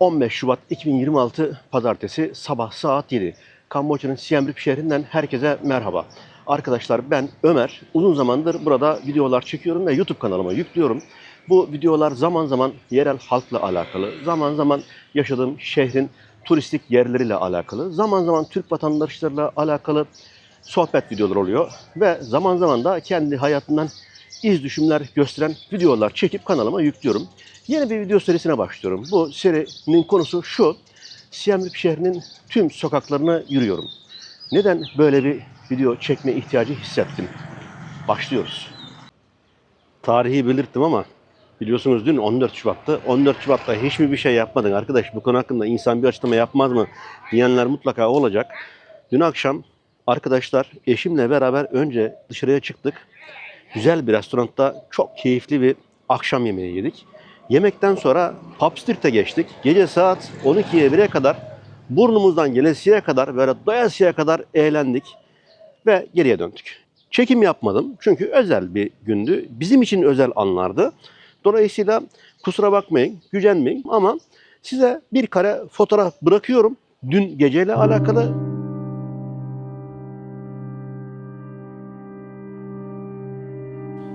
15 Şubat 2026 Pazartesi sabah saat 7. Kamboçya'nın Siem Reap şehrinden herkese merhaba. Arkadaşlar ben Ömer. Uzun zamandır burada videolar çekiyorum ve YouTube kanalıma yüklüyorum. Bu videolar zaman zaman yerel halkla alakalı, zaman zaman yaşadığım şehrin turistik yerleriyle alakalı, zaman zaman Türk vatandaşlarıyla alakalı sohbet videoları oluyor. Ve zaman zaman da kendi hayatından iz düşümler gösteren videolar çekip kanalıma yüklüyorum. Yeni bir video serisine başlıyorum. Bu serinin konusu şu. Siem Reap şehrinin tüm sokaklarını yürüyorum. Neden böyle bir video çekme ihtiyacı hissettim? Başlıyoruz. Tarihi belirttim ama biliyorsunuz dün 14 Şubat'tı. 14 Şubat'ta hiçbir bir şey yapmadın arkadaş. Bu konu hakkında insan bir açıklama yapmaz mı diyenler mutlaka olacak. Dün akşam arkadaşlar eşimle beraber önce dışarıya çıktık. Güzel bir restoranda çok keyifli bir akşam yemeği yedik. Yemekten sonra Pub Street'e geçtik. Gece saat 12'ye 1'e kadar burnumuzdan gelesiye kadar böyle doyasıya kadar eğlendik ve geriye döndük. Çekim yapmadım çünkü özel bir gündü. Bizim için özel anlardı. Dolayısıyla kusura bakmayın, gücenmeyin ama size bir kare fotoğraf bırakıyorum. Dün geceyle alakalı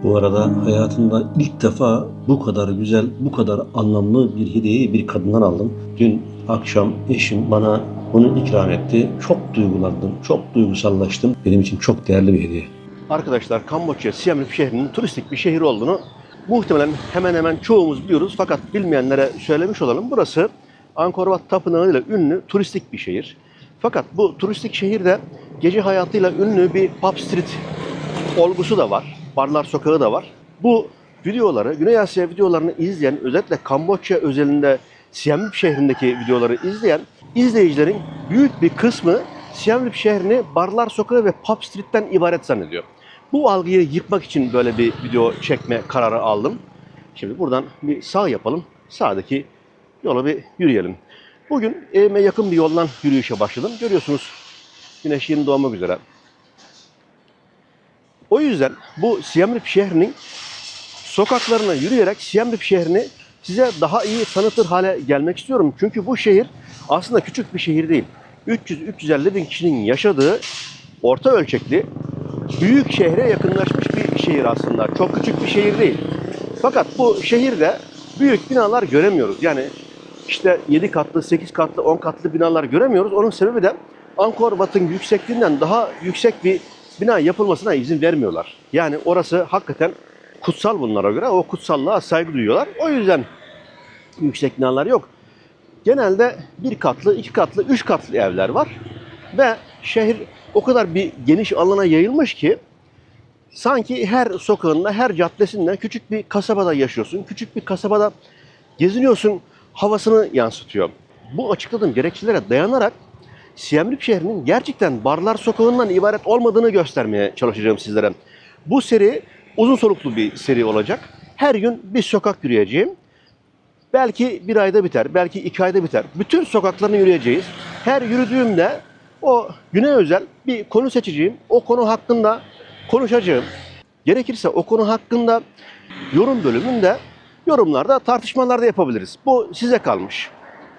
Bu arada hayatımda ilk defa bu kadar güzel, bu kadar anlamlı bir hediyeyi bir kadından aldım. Dün akşam eşim bana bunu ikram etti. Çok duygulandım, çok duygusallaştım. Benim için çok değerli bir hediye. Arkadaşlar Kamboçya, Siem Reap şehrinin turistik bir şehir olduğunu muhtemelen hemen hemen çoğumuz biliyoruz. Fakat bilmeyenlere söylemiş olalım. Burası Angkor Wat Tapınağı ile ünlü turistik bir şehir. Fakat bu turistik şehirde gece hayatıyla ünlü bir pub street olgusu da var. Barlar sokağı da var. Bu videoları, Güney Asya videolarını izleyen, özellikle Kamboçya özelinde Siem Reap şehrindeki videoları izleyen izleyicilerin büyük bir kısmı Siem Reap şehrini barlar sokağı ve pub street'ten ibaret zannediyor. Bu algıyı yıkmak için böyle bir video çekme kararı aldım. Şimdi buradan bir sağ yapalım. Sağdaki yola bir yürüyelim. Bugün evime yakın bir yoldan yürüyüşe başladım. Görüyorsunuz güneş yeni doğmak üzere. O yüzden bu Siem Reap şehrinin sokaklarına yürüyerek Siem Reap şehrini size daha iyi tanıtır hale gelmek istiyorum. Çünkü bu şehir aslında küçük bir şehir değil. 300-350 bin kişinin yaşadığı orta ölçekli büyük şehre yakınlaşmış bir şehir aslında. Çok küçük bir şehir değil. Fakat bu şehirde büyük binalar göremiyoruz. Yani işte 7 katlı, 8 katlı, 10 katlı binalar göremiyoruz. Onun sebebi de Angkor Wat'ın yüksekliğinden daha yüksek bir bina yapılmasına izin vermiyorlar. Yani orası hakikaten kutsal bunlara göre. O kutsallığa saygı duyuyorlar. O yüzden yüksek binalar yok. Genelde bir katlı, iki katlı, üç katlı evler var. Ve şehir o kadar bir geniş alana yayılmış ki sanki her sokağında, her caddesinde küçük bir kasabada yaşıyorsun. Küçük bir kasabada geziniyorsun havasını yansıtıyor. Bu açıkladığım gerekçelere dayanarak Reap şehrinin gerçekten barlar sokağından ibaret olmadığını göstermeye çalışacağım sizlere. Bu seri uzun soluklu bir seri olacak. Her gün bir sokak yürüyeceğim. Belki bir ayda biter, belki iki ayda biter. Bütün sokaklarını yürüyeceğiz. Her yürüdüğümde o güne özel bir konu seçeceğim. O konu hakkında konuşacağım. Gerekirse o konu hakkında yorum bölümünde yorumlarda, tartışmalarda yapabiliriz. Bu size kalmış.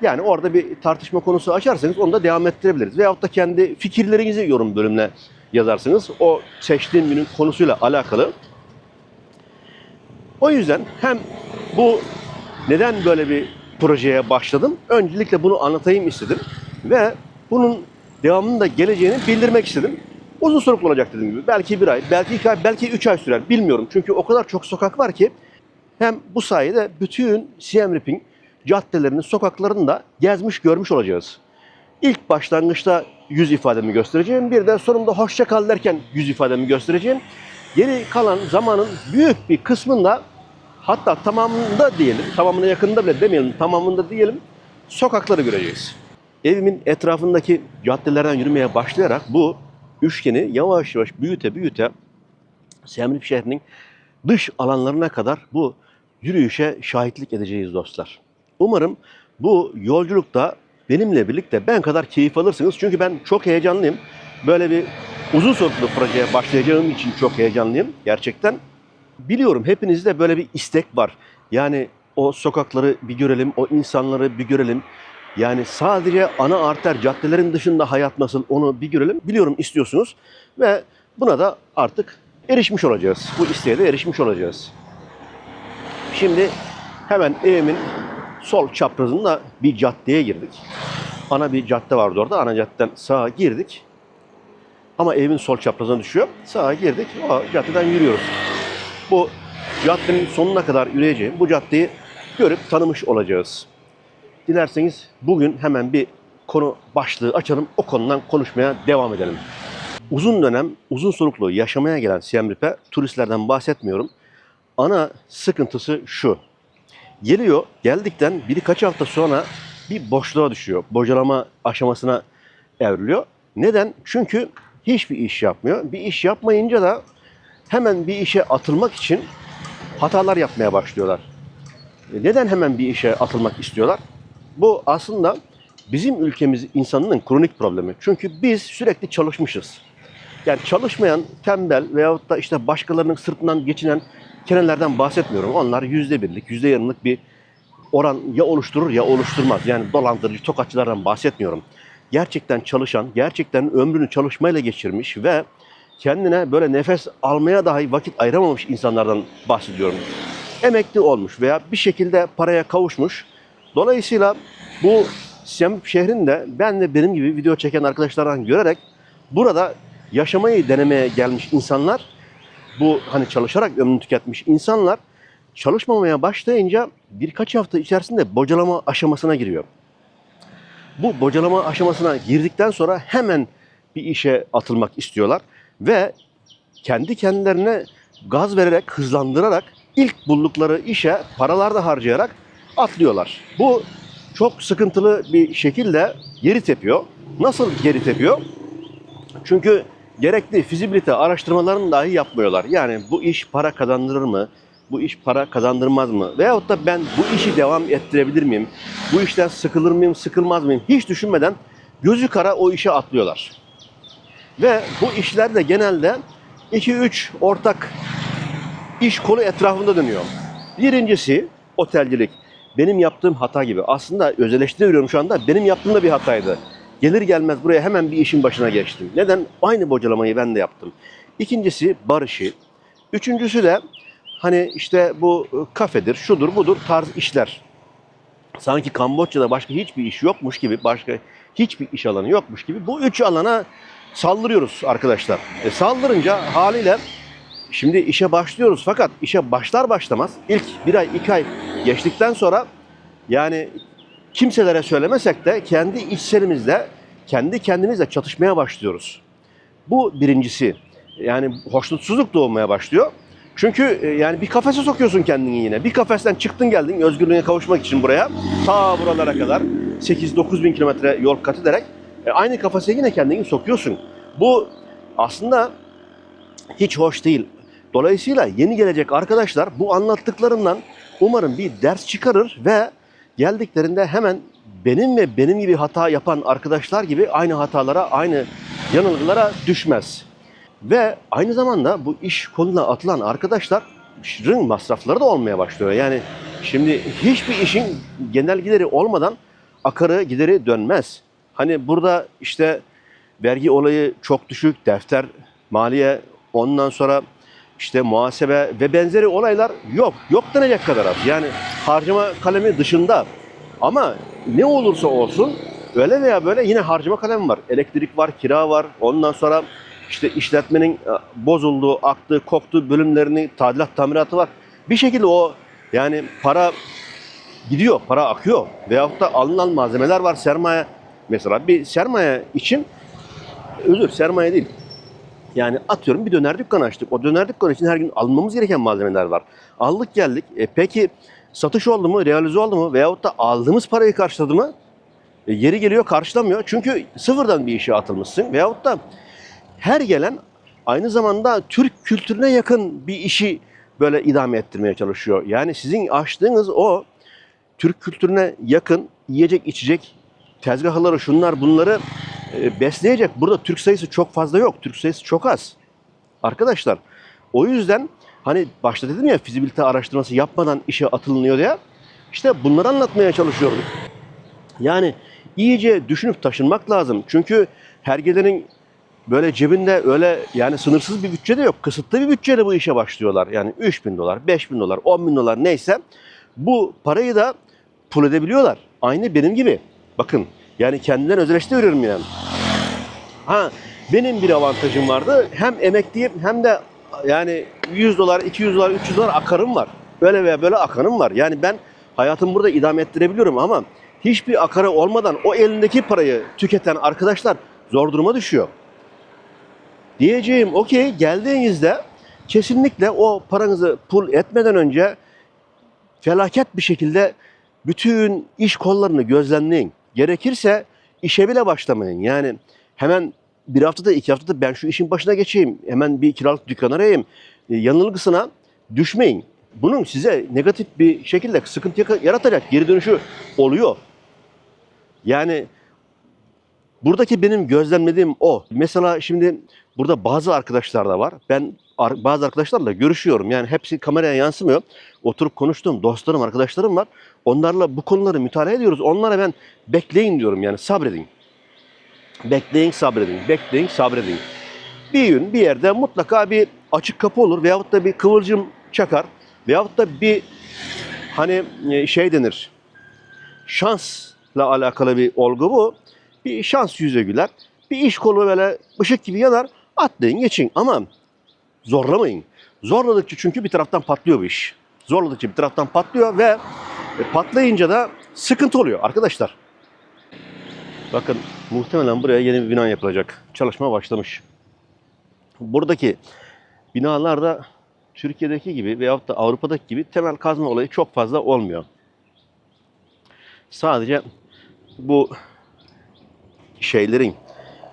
Yani orada bir tartışma konusu açarsanız onu da devam ettirebiliriz. Veyahut da kendi fikirlerinizi yorum bölümüne yazarsınız. O seçtiğim günün konusuyla alakalı. O yüzden hem bu neden böyle bir projeye başladım? Öncelikle bunu anlatayım istedim. Ve bunun devamının da geleceğini bildirmek istedim. Uzun soluklu olacak dediğim gibi. Belki bir ay, belki iki ay, belki üç ay sürer. Bilmiyorum. Çünkü o kadar çok sokak var ki hem bu sayede bütün Siem Reap'in caddelerini, sokaklarını da gezmiş görmüş olacağız. İlk başlangıçta yüz ifademi göstereceğim. Bir de sonunda hoşça kal derken yüz ifademi göstereceğim. Geri kalan zamanın büyük bir kısmında hatta tamamında diyelim, tamamına yakında bile demeyelim, tamamında diyelim sokakları göreceğiz. Evimin etrafındaki caddelerden yürümeye başlayarak bu üçgeni yavaş yavaş büyüte büyüte Siem Reap şehrinin dış alanlarına kadar bu yürüyüşe şahitlik edeceğiz dostlar. Umarım bu yolculukta benimle birlikte ben kadar keyif alırsınız. Çünkü ben çok heyecanlıyım. Böyle bir uzun soluklu projeye başlayacağım için çok heyecanlıyım gerçekten. Biliyorum hepinizde böyle bir istek var. Yani o sokakları bir görelim, o insanları bir görelim. Yani sadece ana arter caddelerin dışında hayat nasıl onu bir görelim. Biliyorum istiyorsunuz ve buna da artık erişmiş olacağız. Bu isteğe de erişmiş olacağız. Şimdi hemen evimin sol çaprazında bir caddeye girdik. Ana bir cadde vardı orada. Ana caddeden sağa girdik. Ama evin sol çaprazına düşüyor. Sağa girdik. O caddeden yürüyoruz. Bu caddenin sonuna kadar yürüyeceğim. Bu caddeyi görüp tanımış olacağız. Dilerseniz bugün hemen bir konu başlığı açalım. O konudan konuşmaya devam edelim. Uzun dönem, uzun soluklu yaşamaya gelen Siem Reap'e turistlerden bahsetmiyorum. Ana sıkıntısı şu. Geliyor, geldikten birkaç hafta sonra bir boşluğa düşüyor. Bocalama aşamasına evriliyor. Neden? Çünkü hiçbir iş yapmıyor. Bir iş yapmayınca da hemen bir işe atılmak için hatalar yapmaya başlıyorlar. E, Neden hemen bir işe atılmak istiyorlar? Bu aslında bizim ülkemiz insanının kronik problemi. Çünkü biz sürekli çalışmışız. Yani çalışmayan, tembel veyahut da işte başkalarının sırtından geçinen kenelerden bahsetmiyorum. Onlar yüzde birlik, yüzde yarımlık bir oran ya oluşturur ya oluşturmaz. Yani dolandırıcı, tokatçılardan bahsetmiyorum. Gerçekten çalışan, gerçekten ömrünü çalışmayla geçirmiş ve kendine böyle nefes almaya dahi vakit ayıramamış insanlardan bahsediyorum. Emekli olmuş veya bir şekilde paraya kavuşmuş. Dolayısıyla bu Siem şehrinde ben de benim gibi video çeken arkadaşlardan görerek burada yaşamayı denemeye gelmiş insanlar bu hani çalışarak ömrünü tüketmiş insanlar çalışmamaya başlayınca birkaç hafta içerisinde bocalama aşamasına giriyor. Bu bocalama aşamasına girdikten sonra hemen bir işe atılmak istiyorlar ve kendi kendilerine gaz vererek, hızlandırarak ilk buldukları işe paralar da harcayarak atlıyorlar. Bu çok sıkıntılı bir şekilde geri tepiyor. Nasıl geri tepiyor? Çünkü gerekli fizibilite araştırmalarını dahi yapmıyorlar. Yani bu iş para kazandırır mı? Bu iş para kazandırmaz mı? Veyahut da ben bu işi devam ettirebilir miyim? Bu işten sıkılır mıyım, sıkılmaz mıyım? Hiç düşünmeden gözü kara o işe atlıyorlar. Ve bu işler de genelde 2-3 ortak iş kolu etrafında dönüyor. Birincisi otelcilik. Benim yaptığım hata gibi. Aslında öz eleştiri şu anda. Benim yaptığım da bir hataydı. Gelir gelmez buraya hemen bir işin başına geçtim. Neden? Aynı bocalamayı ben de yaptım. İkincisi bar işi. Üçüncüsü de hani işte bu e, kafedir, şudur budur tarz işler. Sanki Kamboçya'da başka hiçbir iş yokmuş gibi, başka hiçbir iş alanı yokmuş gibi bu üç alana saldırıyoruz arkadaşlar. E, saldırınca haliyle şimdi işe başlıyoruz fakat işe başlar başlamaz ilk bir ay iki ay geçtikten sonra yani kimselere söylemesek de kendi içserimizde kendi kendimizle çatışmaya başlıyoruz. Bu birincisi. Yani hoşnutsuzluk doğmaya başlıyor. Çünkü e, yani bir kafese sokuyorsun kendini yine. Bir kafesten çıktın geldin özgürlüğüne kavuşmak için buraya. Ta buralara kadar 8-9 bin kilometre yol kat ederek e, aynı kafese yine kendini sokuyorsun. Bu aslında hiç hoş değil. Dolayısıyla yeni gelecek arkadaşlar bu anlattıklarımdan umarım bir ders çıkarır ve geldiklerinde hemen benim ve benim gibi hata yapan arkadaşlar gibi aynı hatalara, aynı yanılgılara düşmez. Ve aynı zamanda bu iş koluna atılan arkadaşların masrafları da olmaya başlıyor. Yani şimdi hiçbir işin genel gideri olmadan akarı gideri dönmez. Hani burada işte vergi olayı çok düşük, defter, maliye, ondan sonra işte muhasebe ve benzeri olaylar yok. Yok denecek kadar az. Yani harcama kalemi dışında. Ama ne olursa olsun öyle veya böyle yine harcama kalemi var. Elektrik var, kira var. Ondan sonra işte işletmenin e, bozulduğu, aktığı, koktuğu bölümlerini tadilat tamiratı var. Bir şekilde o yani para gidiyor, para akıyor. Veyahut da alınan malzemeler var, sermaye. Mesela bir sermaye için, özür sermaye değil. Yani atıyorum bir döner dükkanı açtık. O döner dükkanı için her gün almamız gereken malzemeler var. Aldık geldik. E peki satış oldu mu, realize oldu mu veyahut da aldığımız parayı karşıladı mı? E, yeri geliyor karşılamıyor. Çünkü sıfırdan bir işe atılmışsın. Veyahut da her gelen aynı zamanda Türk kültürüne yakın bir işi böyle idame ettirmeye çalışıyor. Yani sizin açtığınız o Türk kültürüne yakın yiyecek içecek tezgahları şunlar bunları besleyecek. Burada Türk sayısı çok fazla yok. Türk sayısı çok az. Arkadaşlar o yüzden hani başta dedim ya fizibilite araştırması yapmadan işe atılınıyor diye. İşte bunları anlatmaya çalışıyorum. Yani iyice düşünüp taşınmak lazım. Çünkü hergelerin böyle cebinde öyle yani sınırsız bir bütçe de yok. Kısıtlı bir bütçeyle bu işe başlıyorlar. Yani 3 bin dolar, 5 bin dolar, 10 bin dolar neyse bu parayı da pul edebiliyorlar. Aynı benim gibi. Bakın yani kendinden özelleşti veriyorum yani. Ha benim bir avantajım vardı. Hem emekliyim hem de yani 100 dolar, 200 dolar, 300 dolar akarım var. Böyle veya böyle akanım var. Yani ben hayatımı burada idame ettirebiliyorum ama hiçbir akarı olmadan o elindeki parayı tüketen arkadaşlar zor duruma düşüyor. Diyeceğim okey geldiğinizde kesinlikle o paranızı pul etmeden önce felaket bir şekilde bütün iş kollarını gözlemleyin. Gerekirse işe bile başlamayın. Yani hemen bir haftada iki haftada ben şu işin başına geçeyim. Hemen bir kiralık dükkan arayayım. E, yanılgısına düşmeyin. Bunun size negatif bir şekilde sıkıntı yaratacak geri dönüşü oluyor. Yani buradaki benim gözlemlediğim o. Mesela şimdi burada bazı arkadaşlar da var. Ben bazı arkadaşlarla görüşüyorum. Yani hepsi kameraya yansımıyor. Oturup konuştuğum dostlarım, arkadaşlarım var. Onlarla bu konuları mütalaa ediyoruz. Onlara ben bekleyin diyorum yani sabredin. Bekleyin, sabredin. Bekleyin, sabredin. Bir gün bir yerde mutlaka bir açık kapı olur veyahut da bir kıvılcım çakar veyahut da bir hani e, şey denir şansla alakalı bir olgu bu. Bir şans yüze güler. Bir iş kolu böyle ışık gibi yanar. Atlayın geçin ama zorlamayın. Zorladıkça çünkü bir taraftan patlıyor bu iş. Zorladıkça bir taraftan patlıyor ve e, patlayınca da sıkıntı oluyor arkadaşlar. Bakın muhtemelen buraya yeni bir bina yapılacak. Çalışma başlamış. Buradaki binalarda Türkiye'deki gibi veyahut da Avrupa'daki gibi temel kazma olayı çok fazla olmuyor. Sadece bu şeylerin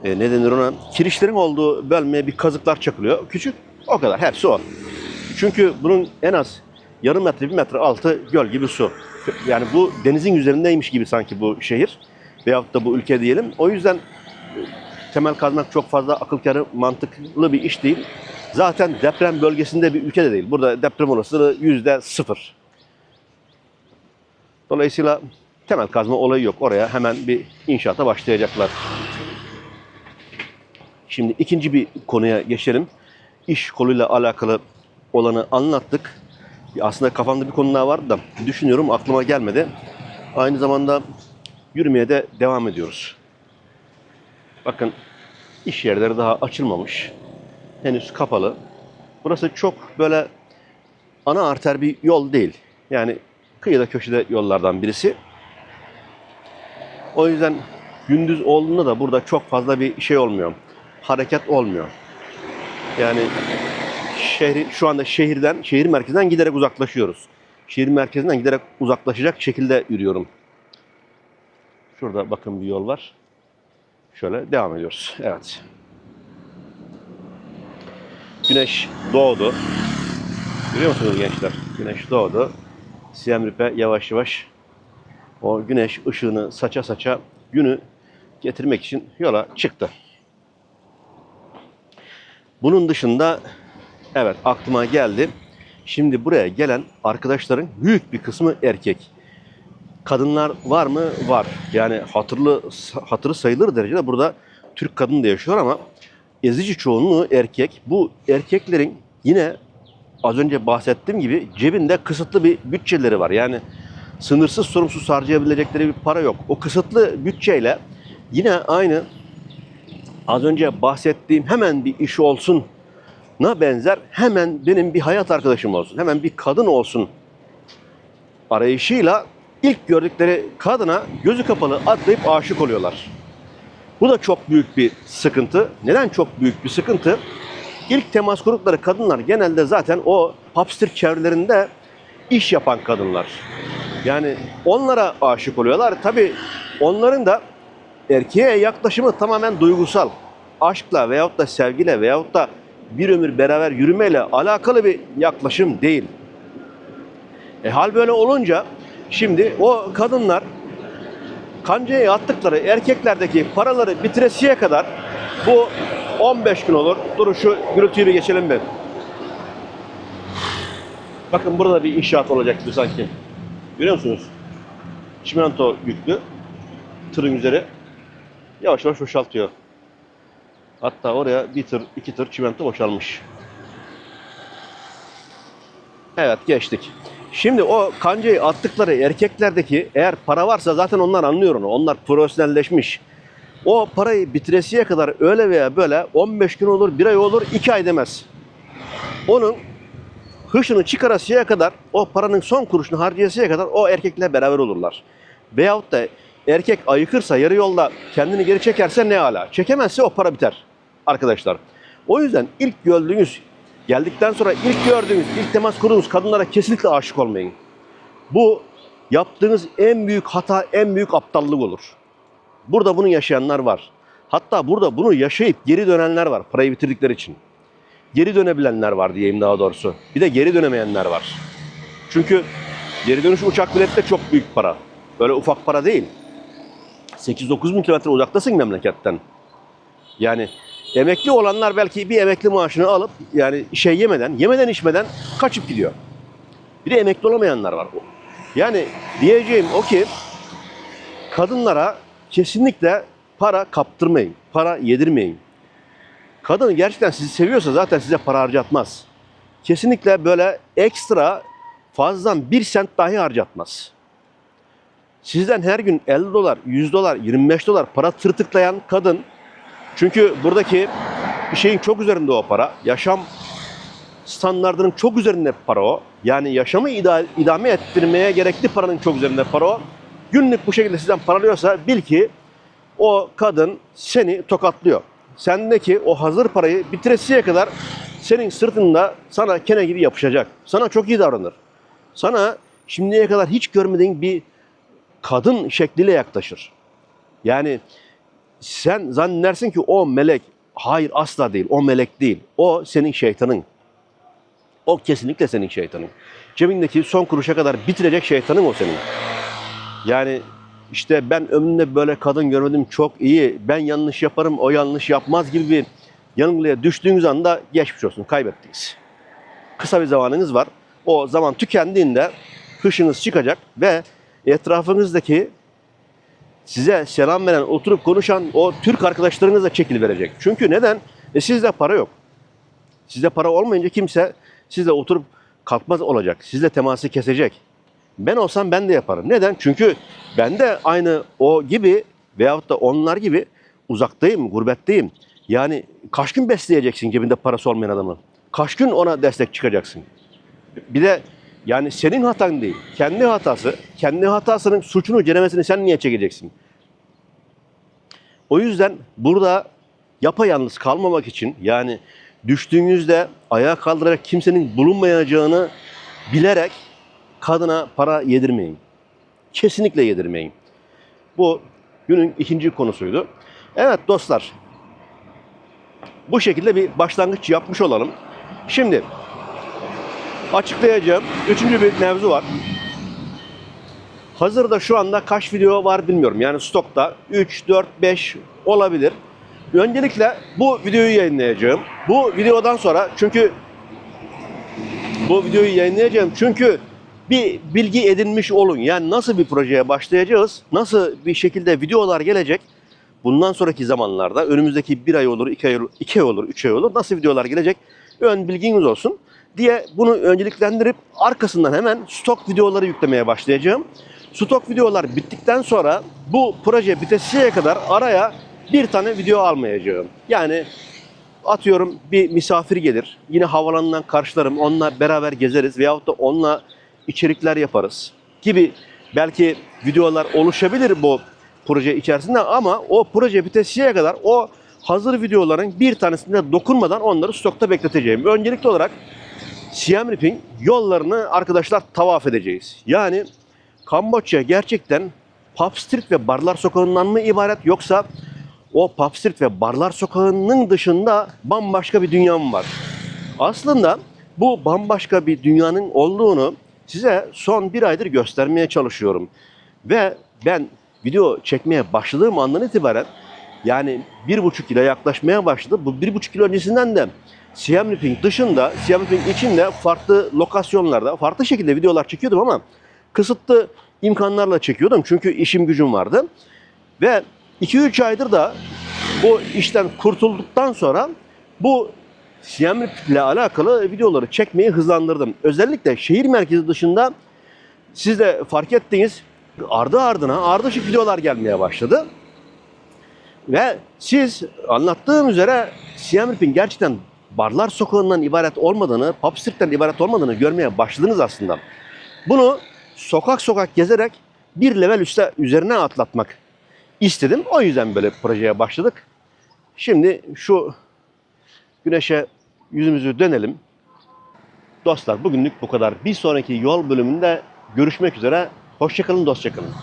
e, ne denir ona kirişlerin olduğu bölmeye bir kazıklar çakılıyor. Küçük o kadar. Hepsi o. Çünkü bunun en az yarım metre bir metre altı göl gibi su. Yani bu denizin üzerindeymiş gibi sanki bu şehir veyahut da bu ülke diyelim. O yüzden e, temel kazmak çok fazla akıl kârı mantıklı bir iş değil. Zaten deprem bölgesinde bir ülke de değil. Burada deprem olasılığı yüzde sıfır. Dolayısıyla temel kazma olayı yok. Oraya hemen bir inşaata başlayacaklar. Şimdi ikinci bir konuya geçelim. İş koluyla alakalı olanı anlattık. Aslında kafamda bir konu daha vardı da düşünüyorum aklıma gelmedi. Aynı zamanda yürümeye de devam ediyoruz. Bakın iş yerleri daha açılmamış. Henüz kapalı. Burası çok böyle ana arter bir yol değil. Yani kıyıda köşede yollardan birisi. O yüzden gündüz olduğunda da burada çok fazla bir şey olmuyor. Hareket olmuyor. Yani şehri, şu anda şehirden, şehir merkezinden giderek uzaklaşıyoruz. Şehir merkezinden giderek uzaklaşacak şekilde yürüyorum. Şurada bakın bir yol var. Şöyle devam ediyoruz. Evet. Güneş doğdu. Görüyor musunuz gençler? Güneş doğdu. Siem Reap'e yavaş yavaş o güneş ışığını saça saça günü getirmek için yola çıktı. Bunun dışında evet aklıma geldi. Şimdi buraya gelen arkadaşların büyük bir kısmı erkek. Kadınlar var mı? Var. Yani hatırlı hatırı sayılır derecede burada Türk kadın da yaşıyor ama ezici çoğunluğu erkek. Bu erkeklerin yine az önce bahsettiğim gibi cebinde kısıtlı bir bütçeleri var. Yani sınırsız sorumsuz harcayabilecekleri bir para yok. O kısıtlı bütçeyle yine aynı az önce bahsettiğim hemen bir iş olsun na benzer hemen benim bir hayat arkadaşım olsun. Hemen bir kadın olsun arayışıyla ilk gördükleri kadına gözü kapalı atlayıp aşık oluyorlar. Bu da çok büyük bir sıkıntı. Neden çok büyük bir sıkıntı? İlk temas kurdukları kadınlar genelde zaten o hapster çevrelerinde iş yapan kadınlar. Yani onlara aşık oluyorlar. Tabii onların da erkeğe yaklaşımı tamamen duygusal. Aşkla veyahut da sevgiyle veyahut da bir ömür beraber yürümeyle alakalı bir yaklaşım değil. E hal böyle olunca şimdi o kadınlar kancaya attıkları erkeklerdeki paraları bitiresiye kadar bu 15 gün olur. Durun şu gürültüyü bir geçelim bir. Bakın burada bir inşaat olacak gibi sanki. Görüyor musunuz? çimento yüklü tırın üzeri yavaş yavaş boşaltıyor. Hatta oraya bir tır, iki tır çimento boşalmış. Evet geçtik. Şimdi o kancayı attıkları erkeklerdeki eğer para varsa zaten onlar anlıyor onu. Onlar profesyonelleşmiş. O parayı bitiresiye kadar öyle veya böyle 15 gün olur, bir ay olur, iki ay demez. Onun hışını çıkarasıya kadar o paranın son kuruşunu harcayasıya kadar o erkekle beraber olurlar. Veyahut da erkek ayıkırsa yarı yolda kendini geri çekerse ne ala. Çekemezse o para biter arkadaşlar. O yüzden ilk gördüğünüz geldikten sonra ilk gördüğünüz, ilk temas kurduğunuz kadınlara kesinlikle aşık olmayın. Bu yaptığınız en büyük hata, en büyük aptallık olur. Burada bunu yaşayanlar var. Hatta burada bunu yaşayıp geri dönenler var parayı bitirdikleri için. Geri dönebilenler var diyeyim daha doğrusu. Bir de geri dönemeyenler var. Çünkü geri dönüş uçak bileti de çok büyük para. Böyle ufak para değil. 8-9 bin kilometre uzaktasın memleketten. Yani emekli olanlar belki bir emekli maaşını alıp yani şey yemeden, yemeden içmeden kaçıp gidiyor. Bir de emekli olamayanlar var. Yani diyeceğim o ki kadınlara kesinlikle para kaptırmayın, para yedirmeyin. Kadın gerçekten sizi seviyorsa zaten size para harcatmaz. Kesinlikle böyle ekstra fazladan bir sent dahi harcatmaz. Sizden her gün 50 dolar, 100 dolar, 25 dolar para tırtıklayan kadın çünkü buradaki bir şeyin çok üzerinde o para. Yaşam standartının çok üzerinde para o. Yani yaşamı ida- idame ettirmeye gerekli paranın çok üzerinde para o. Günlük bu şekilde sizden paralıyorsa bil ki o kadın seni tokatlıyor. Sendeki o hazır parayı bitiresiye kadar senin sırtında sana kene gibi yapışacak. Sana çok iyi davranır. Sana şimdiye kadar hiç görmediğin bir kadın şekliyle yaklaşır. Yani sen zannedersin ki o melek. Hayır asla değil. O melek değil. O senin şeytanın. O kesinlikle senin şeytanın. Cebindeki son kuruşa kadar bitirecek şeytanın o senin. Yani işte ben ömrümde böyle kadın görmedim çok iyi. Ben yanlış yaparım, o yanlış yapmaz gibi bir yanılgıya düştüğünüz anda geçmiş olsun, kaybettiniz. Kısa bir zamanınız var. O zaman tükendiğinde hışınız çıkacak ve etrafınızdaki size selam veren, oturup konuşan o Türk arkadaşlarınız da çekil verecek. Çünkü neden? E sizde para yok. Sizde para olmayınca kimse sizle oturup kalkmaz olacak. Sizle teması kesecek. Ben olsam ben de yaparım. Neden? Çünkü ben de aynı o gibi veyahut da onlar gibi uzaktayım, gurbetteyim. Yani kaç gün besleyeceksin cebinde parası olmayan adamı? Kaç gün ona destek çıkacaksın? Bir de yani senin hatan değil, kendi hatası, kendi hatasının suçunu, ceremesini sen niye çekeceksin? O yüzden burada yapayalnız kalmamak için yani düştüğünüzde ayağa kaldıracak kimsenin bulunmayacağını bilerek kadına para yedirmeyin. Kesinlikle yedirmeyin. Bu günün ikinci konusuydu. Evet dostlar. Bu şekilde bir başlangıç yapmış olalım. Şimdi açıklayacağım üçüncü bir mevzu var. Hazırda şu anda kaç video var bilmiyorum. Yani stokta 3, 4, 5 olabilir. Öncelikle bu videoyu yayınlayacağım. Bu videodan sonra çünkü bu videoyu yayınlayacağım çünkü bir bilgi edinmiş olun. Yani nasıl bir projeye başlayacağız, nasıl bir şekilde videolar gelecek. Bundan sonraki zamanlarda önümüzdeki bir ay olur, iki ay olur, iki ay olur, üç ay olur. Nasıl videolar gelecek? Ön bilginiz olsun diye bunu önceliklendirip arkasından hemen stok videoları yüklemeye başlayacağım. Stok videolar bittikten sonra bu proje bitesiye kadar araya bir tane video almayacağım. Yani atıyorum bir misafir gelir. Yine havalanından karşılarım. Onunla beraber gezeriz veyahut da onunla içerikler yaparız gibi belki videolar oluşabilir bu proje içerisinde ama o proje bitesiye kadar o hazır videoların bir tanesinde dokunmadan onları stokta bekleteceğim. Öncelikli olarak Siem Reap'in yollarını arkadaşlar tavaf edeceğiz. Yani Kamboçya gerçekten Pub Street ve Barlar Sokağı'ndan mı ibaret yoksa o Pub Street ve Barlar Sokağı'nın dışında bambaşka bir dünya mı var? Aslında bu bambaşka bir dünyanın olduğunu size son bir aydır göstermeye çalışıyorum. Ve ben video çekmeye başladığım andan itibaren yani bir buçuk kilo yaklaşmaya başladı. Bu bir buçuk kilo öncesinden de Siem Reap'in dışında, Siem Reap'in içinde farklı lokasyonlarda, farklı şekilde videolar çekiyordum ama kısıtlı imkanlarla çekiyordum. Çünkü işim gücüm vardı. Ve 2-3 aydır da bu işten kurtulduktan sonra bu Reap ile alakalı videoları çekmeyi hızlandırdım. Özellikle şehir merkezi dışında siz de fark ettiğiniz ardı ardına ardışık videolar gelmeye başladı. Ve siz anlattığım üzere Siem Reap'in gerçekten barlar sokağından ibaret olmadığını, pub street'ten ibaret olmadığını görmeye başladınız aslında. Bunu sokak sokak gezerek bir level üste üzerine atlatmak istedim. O yüzden böyle projeye başladık. Şimdi şu güneşe yüzümüzü dönelim. Dostlar bugünlük bu kadar. Bir sonraki yol bölümünde görüşmek üzere. Hoşçakalın, dostçakalın.